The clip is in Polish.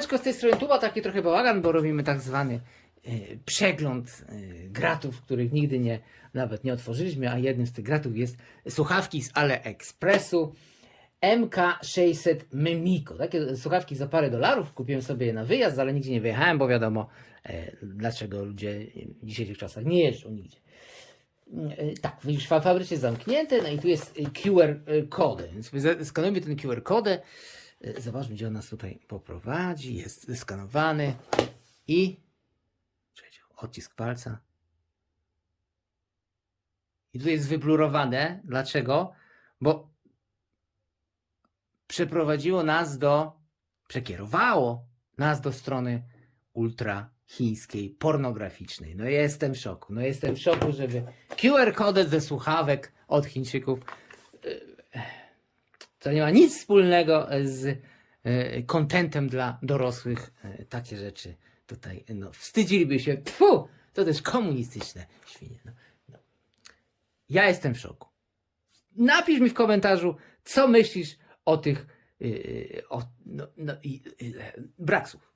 Z tej strony Tuba, taki trochę bałagan, bo robimy tak zwany e, przegląd e, gratów, których nigdy nie, nawet nie otworzyliśmy, a jednym z tych gratów jest słuchawki z AliExpressu MK600 Memiko. Takie słuchawki za parę dolarów, kupiłem sobie je na wyjazd, ale nigdzie nie wyjechałem, bo wiadomo, e, dlaczego ludzie w dzisiejszych czasach nie jeżdżą nigdzie. Tak, już w fabryce zamknięte, no i tu jest QR kody, skanujemy ten QR kodę. E, Zobaczmy, gdzie on nas tutaj poprowadzi. Jest zeskanowany i odcisk palca. I tu jest wyblurowane. Dlaczego? Bo przeprowadziło nas do, przekierowało nas do strony ultra chińskiej, pornograficznej. No jestem w szoku. No jestem w szoku, żeby QR kody ze słuchawek od Chińczyków to nie ma nic wspólnego z e, kontentem dla dorosłych. E, Takie rzeczy tutaj, no, wstydziliby się. Tfu, to też komunistyczne świnie. No, no. Ja jestem w szoku. Napisz mi w komentarzu, co myślisz o tych, yy, o, no, no, i, brak słów.